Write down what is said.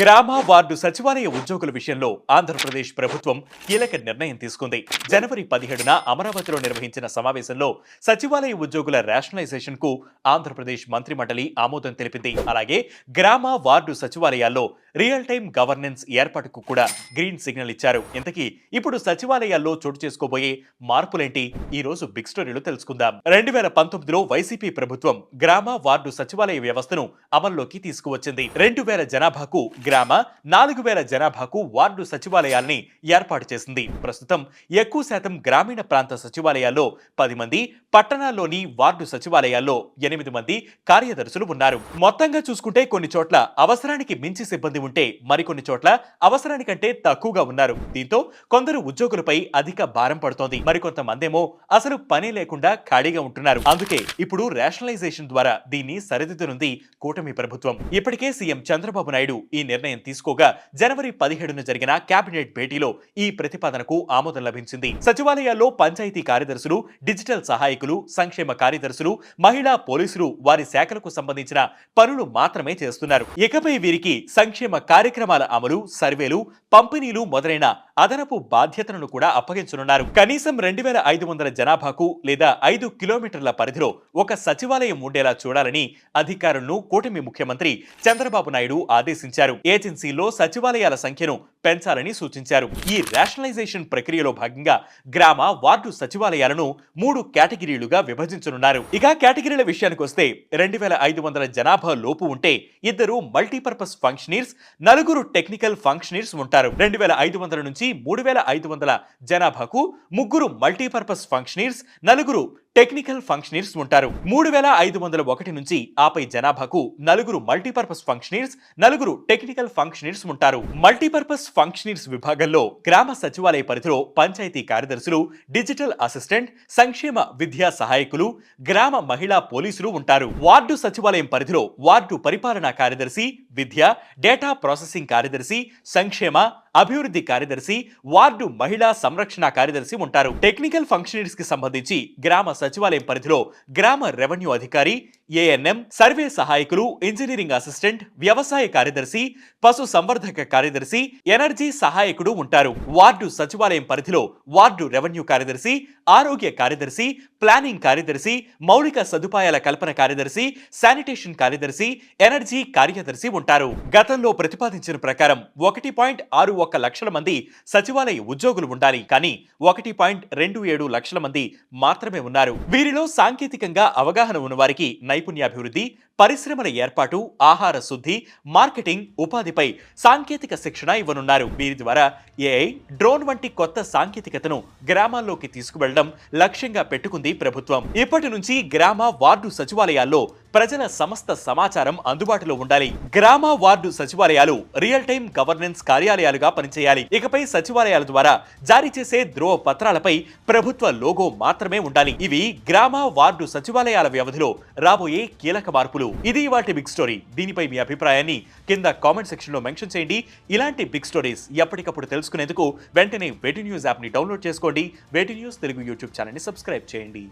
గ్రామ వార్డు సచివాలయ ఉద్యోగుల విషయంలో ఆంధ్రప్రదేశ్ ప్రభుత్వం కీలక నిర్ణయం తీసుకుంది. జనవరి పదిహేడున అమరావతిలో నిర్వహించిన సమావేశంలో సచివాలయ ఉద్యోగుల రేషనలైజేషన్కు ఆంధ్రప్రదేశ్ మంత్రిమండలి ఆమోదం తెలిపింది. అలాగే గ్రామ వార్డు సచివాలయాల్లో రియల్ టైం గవర్నెన్స్ ఏర్పాటుకు కూడా గ్రీన్ సిగ్నల్ ఇచ్చారు. ఇంతకీ ఇప్పుడు సచివాలయాల్లో చోటు చేసుకోబోయే మార్పులేంటి? ఈ రోజు బిగ్ స్టోరీలో తెలుసుకుందాం. రెండు వేల పంతొమ్మిదిలో వైసీపీ ప్రభుత్వం గ్రామ వార్డు సచివాలయ వ్యవస్థను అమల్లోకి తీసుకువచ్చింది. రెండు వేల జనాభాకు గ్రామ నాలుగు వేల జనాభాకు వార్డు సచివాలయాల్ని ఏర్పాటు చేసింది. ప్రస్తుతం ఎక్కువ శాతం గ్రామీణ ప్రాంత సచివాలయాల్లో పది మంది పట్టణాల్లోని వార్డు సచివాలయాల్లో ఎనిమిది మంది కార్యదర్శులు ఉన్నారు. మొత్తంగా చూసుకుంటే కొన్ని చోట్ల అవసరానికి మించి సిబ్బంది ఉంటే మరికొన్ని చోట్ల అవసరానికంటే తక్కువగా ఉన్నారు. దీంతో కొందరు ఉద్యోగులపై అధిక భారం పడుతోంది. మరికొంతమందేమో అసలు పని లేకుండా ఖాళీగా ఉంటున్నారు. అందుకే ఇప్పుడు రేషనలైజేషన్ ద్వారా దీన్ని సరిదిద్దనుంది కూటమి ప్రభుత్వం. ఇప్పటికే సీఎం చంద్రబాబు నాయుడు ఈ నిర్ణయం తీసుకోగా జనవరి పదిహేడున జరిగిన కేబినెట్ భేటీలో ఈ ప్రతిపాదనకు ఆమోదం లభించింది. సచివాలయాల్లో పంచాయతీ కార్యదర్శులు డిజిటల్ సహాయకులు సంక్షేమ కార్యదర్శులు మహిళా పోలీసులు వారి శాఖలకు సంబంధించిన పనులు మాత్రమే చేస్తున్నారు. ఇకపై వీరికి సంక్షేమ కార్యక్రమాల అమలు సర్వేలు పంపిణీలు మొదలైన అదనపు బాధ్యతలను కూడా అప్పగించనున్నారు. కనీసం రెండు వేల ఐదు వందల జనాభాకు లేదా ఐదు కిలోమీటర్ల పరిధిలో ఒక సచివాలయం ఉండేలా చూడాలని అధికారులను కూటమి ముఖ్యమంత్రి చంద్రబాబు నాయుడు ఆదేశించారు. ఏజెన్సీలో సచివాలయాల సంఖ్యను పెంచాలని సూచించారు. ఈ రేషనలైజేషన్ ప్రక్రియలో భాగంగా గ్రామ వార్డు సచివాలయాలను మూడు కేటగిరీలుగా విభజించనున్నారు. ఇక కేటగిరీల విషయానికి వస్తే రెండు వేల ఐదు వందల జనాభా లోపు ఉంటే ఇద్దరు మల్టీపర్పస్ ఫంక్షనీర్స్ నలుగురు టెక్నికల్ ఫంక్షనీర్స్ ఉంటారు. రెండు వేల ఐదు వందల నుంచి మూడు వేల ఐదు వందల జనాభాకు ముగ్గురు మల్టీపర్పస్ ఫంక్షనీర్స్ నలుగురు టెక్నికల్ ఫంక్షనీర్స్ ఉంటారు. మూడు వేల ఐదు వందల ఒకటి నుంచి ఆపై జనాభాకు నలుగురు మల్టీపర్పస్ ఫంక్షనీర్స్ నలుగురు టెక్నికల్ ఫంక్షనీర్స్ ఉంటారు. మల్టీపర్పస్ ఫంక్షనీర్స్ విభాగంలో గ్రామ సచివాలయ పరిధిలో పంచాయతీ కార్యదర్శులు డిజిటల్ అసిస్టెంట్ సంక్షేమ విద్యా సహాయకులు గ్రామ మహిళా పోలీసులు ఉంటారు. వార్డు సచివాలయం పరిధిలో వార్డు పరిపాలనా కార్యదర్శి విద్య డేటా ప్రాసెసింగ్ కార్యదర్శి సంక్షేమ అభివృద్ధి కార్యదర్శి వార్డు మహిళా సంరక్షణ కార్యదర్శి ఉంటారు. టెక్నికల్ ఫంక్షనరీస్కి సంబంధించి గ్రామ సచివాలయం పరిధిలో గ్రామ రెవెన్యూ అధికారి ఏఎన్ఎం సర్వే సహాయకులు ఇంజనీరింగ్ అసిస్టెంట్ వ్యవసాయ కార్యదర్శి పశు సంవర్ధక కార్యదర్శి ఎనర్జీ సహాయకుడు ఉంటారు. వార్డు సచివాలయం పరిధిలో వార్డు రెవెన్యూ కార్యదర్శి ఆరోగ్య కార్యదర్శి ప్లానింగ్ కార్యదర్శి మౌలిక సదుపాయాల కల్పన కార్యదర్శి శానిటేషన్ కార్యదర్శి ఎనర్జీ కార్యదర్శి ఉంటారు. గతంలో ప్రతిపాదించిన ప్రకారం ఒకటి పాయింట్ ఆరు ఒక్క లక్షల మంది సచివాలయ ఉద్యోగులు ఉండాలి. కానీ ఒకటి పాయింట్ రెండు ఏడు లక్షల మంది మాత్రమే ఉన్నారు. వీరిలో సాంకేతికంగా అవగాహన ఉన్న వారికి నైపుణ్యాభివృద్ధి పరిశ్రమల ఏర్పాటు ఆహార శుద్ధి మార్కెటింగ్ ఉపాధిపై సాంకేతిక శిక్షణ ఇవ్వనున్నారు. వీరి ద్వారా ఏఐ డ్రోన్ వంటి కొత్త సాంకేతికతను గ్రామాల్లోకి తీసుకువెళ్ళడం లక్ష్యంగా పెట్టుకుంది ప్రభుత్వం. ఇప్పటి నుంచి గ్రామ వార్డు సచివాలయాల్లో ప్రజల సమస్త సమాచారం అందుబాటులో ఉండాలి. గ్రామ వార్డు సచివాలయాలు రియల్ టైం గవర్నెన్స్ కార్యాలయాలుగా పనిచేయాలి. ఇకపై సచివాలయాల ద్వారా జారీ చేసే ధ్రువ పత్రాలపై ప్రభుత్వ లోగో మాత్రమే ఉండాలి. ఇవి గ్రామ వార్డు సచివాలయాల వ్యవధిలో రాబోయే కీలక మార్పులు. ఇది వాటి బిగ్ స్టోరీ దీనిపై మీ అభిప్రాయాన్ని కింద కామెంట్ సెక్షన్లో మెన్షన్ చేయండి. ఇలాంటి బిగ్ స్టోరీస్ ఎప్పటికప్పుడు తెలుసుకునేందుకు వెంటనే వేటి న్యూస్ యాప్ని డౌన్లోడ్ చేసుకోండి. వేటి న్యూస్ తెలుగు యూట్యూబ్ ఛానల్ని సబ్స్క్రైబ్ చేయండి.